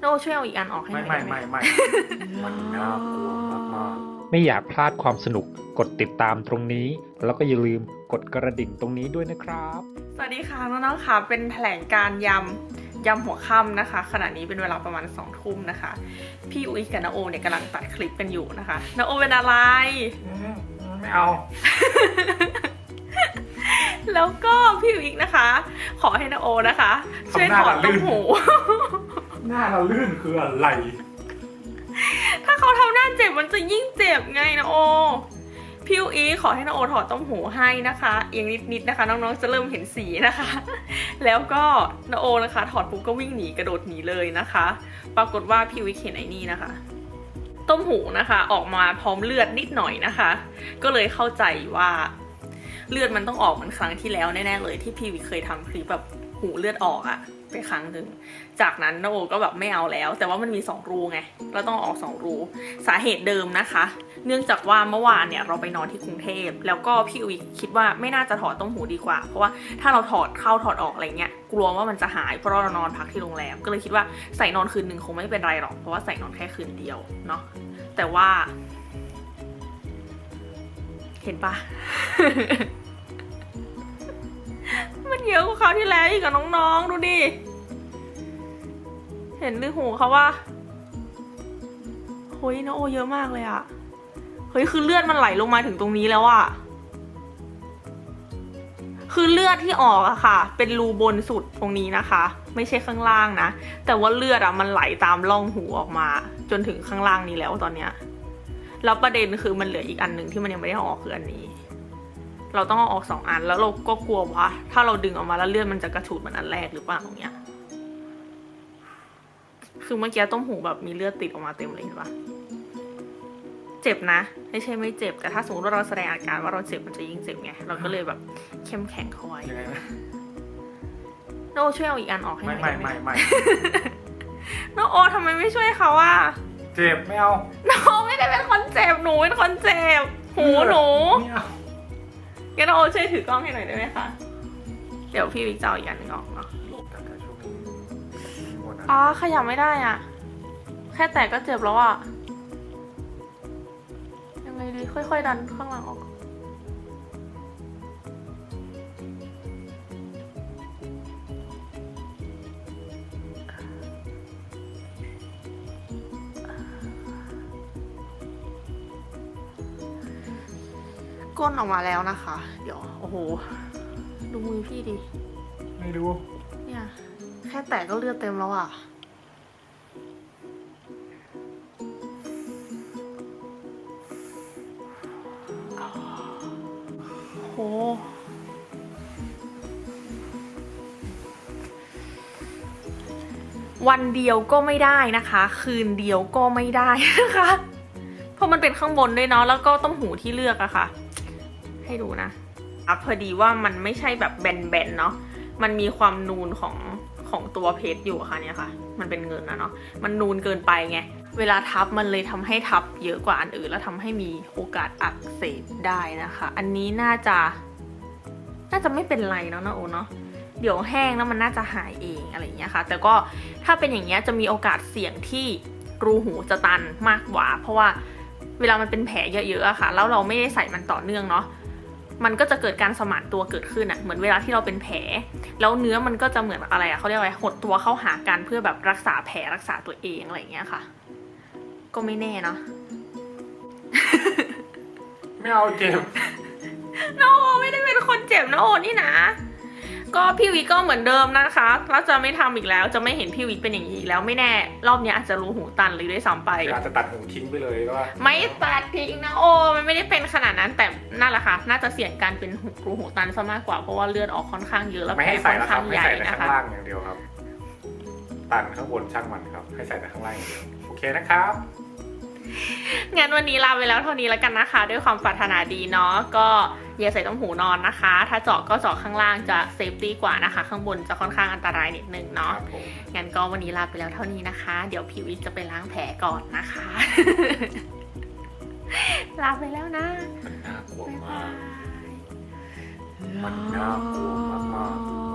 โนช่วยเอาอีกอันออกให้หไม่น่อยไม่ได้ไหมไม่ไม่มันน่ากลัวมากไม่อยากพลาดความสนุกกดติดตามตรงนี้ แล้วก็อย่าลืมกดกระดิ่งตรงนี้ด้วยนะครับ สวัสดีค่ะน้องๆค่ะ เป็นแถลงการยำยำหัวค่ำนะคะ ขณะนี้เป็นเวลาประมาณสองทุ่มนะคะ พี่อุ้ยกับนาโอเนี่ยกำลังตัดคลิปกันอยู่นะคะนาโอเป็นอะไร ๆอืมไม่เอา แล้วก็พี่วิกนะคะ ขอให้นาโอนะคะ ช่วยถอดต้มหู หน้าเราลื่นคืออะไร ถ้าเขาทำหน้าเจ็บมันจะยิ่งเจ็บไงนะโอ พี่อุอีขอให้นาโอถอดต้มหูให้นะคะเอียงนิดๆนะคะ น้องๆจะเริ่มเห็นสีนะคะ แล้วก็นาโอนะคะ ถอดปุ๊บก็วิ่งหนีกระโดดหนีเลยนะคะ ปรากฏว่าพี่วิกเห็นไอ้นี่นะคะ ต้มหูนะคะ ออกมาพร้อมเลือดนิดหน่อยนะคะ ก็เลยเข้าใจว่าเลือดมันต้องออกเหมือนครั้งที่แล้วแน่ๆเลยที่พี่วิกเคยทำคลิปแบบหูเลือดออกอะ ไปครั้งหนึ่ง จากนั้นนโอก็แบบไม่เอาแล้ว แต่ว่ามันมีสองรูไง เราต้องออกสองรูสาเหตุเดิมนะคะ เนื่องจากว่าเมื่อวานเนี่ยเราไปนอนที่กรุงเทพ แล้วก็พี่อุ๋ยคิดว่าไม่น่าจะถอดต้มหูดีกว่า เพราะว่าถ้าเราถอดเข้าถอดออกอะไรเงี้ยกลัวว่ามันจะหายเพราะเรานอนพักที่โรงแรม ก็เลยคิดว่าใส่นอนคืนหนึ่งคงไม่เป็นไรหรอก เพราะว่าใส่นอนแค่คืนเดียวเนาะ แต่ว่า เห็นปะ ที่แล้วอีกกับน้องๆ ดูดิ เห็นหรือหูเขาว่าเฮ้ยนโอเยอะมากเลยอะเฮ้ยคือเลือดมันไหลลงมาถึงตรงนี้แล้วอะคือเลือดที่ออกอะค่ะ เป็นรูบนสุดตรงนี้นะคะ ไม่ใช่ข้างล่างนะ แต่ว่าเลือดอะมันไหลตามร่องหูออกมา จนถึงข้างล่างนี้แล้วตอนเนี้ย แล้วประเด็นคือมันเหลืออีกอันหนึ่งที่มันยังไม่ได้ออกคืออันนี้ เราต้องเอาออกสองอันแล้วเราก็กลัวว่า ถ้าเราดึงออกมาแล้วเลือดมันจะกระฉูดเหมือนอันแรกหรือเปล่าตรงเนี้ยคือเมื่อกี้ต้มหูแบบมีเลือดติดออกมาเต็มเลยเห็นปะเจ็บนะ ไม่ใช่ไม่เจ็บ แต่ถ้าสมมติว่าเราแสดงอาการว่าเราเจ็บมันจะยิ่งเจ็บไง เราก็เลยแบบเข้มแข็งเข้าไว้ยังไงนะโนช่วยเอาอีกอันออกให้หไม่น่อยไม่ได้ไหมไม่ไม่โนโอทำไมไม่ช่วยเขาอะเจ็บไม่เอาโนไม่ได้เป็นคนเจ็บหนูเป็นคนเจ็บหูหนู ไม่เอา งั้นโนโอช่วยถือกล้องให้หน่อยได้ไหมคะ เดี๋ยวพี่วิกจะเอาอีกอันหนึงออกเนาะแต่แต่ช่วงนี้หมดนะอ๋อขยับไม่ได้อะ แค่แตกก็เจ็บแล้วอะ ยังไงดีค่อยๆ ดันข้างหลังออก ก้นออกมาแล้วนะคะ เดี๋ยว โอ้โห ดูมือพี่ดิ ไม่รู้ เนี่ย แค่แตะก็เลือดเต็มแล้วอะ โห วันเดียวก็ไม่ได้นะคะ คืนเดียวก็ไม่ได้นะคะ เพราะมันเป็นข้างบนด้วยเนาะ แล้วก็ต้มหูที่เลือกอะค่ะ ให้ดูนะอะพอดีว่ามันไม่ใช่แบบแบนๆเนาะมันมีความนูนของของตัวเพชรอยู่ค่ะเนี่ยค่ะ มันเป็นเงินนะเนาะมันนูนเกินไปไงเวลาทับมันเลยทำให้ทับเยอะกว่าอันอื่น แล้วทำให้มีโอกาสอักเสบได้นะคะ อันนี้น่าจะ น่าจะไม่เป็นไรเนาะนะโอเนาะเดี๋ยวแห้งแล้วมันน่าจะหายเองอะไรอย่างเงี้ยค่ะ แต่ก็ถ้าเป็นอย่างเงี้ยจะมีโอกาสเสี่ยงที่รูหูจะตันมากกว่า เพราะว่าเวลามันเป็นแผลเยอะๆอะค่ะ แล้วเราไม่ได้ใส่มันต่อเนื่องเนาะ มันก็จะเกิดการสมานตัวเกิดขึ้นอะเหมือนเวลาที่เราเป็นแผล แล้วเนื้อมันก็จะเหมือนอะไรอะเขาเรียกว่าอะไรหดตัวเข้าหากันเพื่อแบบรักษาแผลรักษาตัวเองอะไรอย่างเงี้ยค่ะ ก็ไม่แน่เนาะไม่เอาเจ็บโนไม่ได้เป็นคนเจ็บนะโอนี่นะ ก็พี่วิกก็เหมือนเดิมนะคะแล้วจะไม่ทำอีกแล้ว จะไม่เห็นพี่วิกเป็นอย่างนี้อีกแล้วไม่แน่ รอบเนี้ยอาจจะรูหูตันเลยด้วยซ้ำไปอาจจะตัดหูทิ้งไปเลยก็ว่าไม่ตัดทิ้งนะโอมันไม่ได้เป็นขนาดนั้นแต่ นั่นแหละค่ะ น่าจะเสี่ยงการเป็นหูรูหูตันซะมากกว่า เพราะว่าเลือดออกค่อนข้างเยอะแล้วไม่แผลให้ใส่ค่อนแล้วครัข้าบงให้ใหญ่ใส่แต่นะข้างคะล่างอย่างเดียวครับ ตันข้างบนช่างมันครับ ให้ใส่แต่ข้างล่างอย่างเดียว โอเคนะครับงั้นวันนี้ลาไปแล้วเท่านี้แล้วกันนะคะ ด้วยความปรารถนาดีเนาะก็อย่าใส่ต้มหูนอนนะคะ ถ้าเจาะก็เจาะข้างล่างจะเซฟตี้กว่านะคะ ข้างบนจะค่อนข้างอันตรายนิดนึงคเนาะรับผมงั้นก็วันนี้ลาไปแล้วเท่านี้นะคะ เดี๋ยวผิวอีกจะไปล้างแผลก่อนนะคะ ลาไปแล้วนะมันน่ากลัวบ๊ายมาบากยมันน่ากลัวมากๆ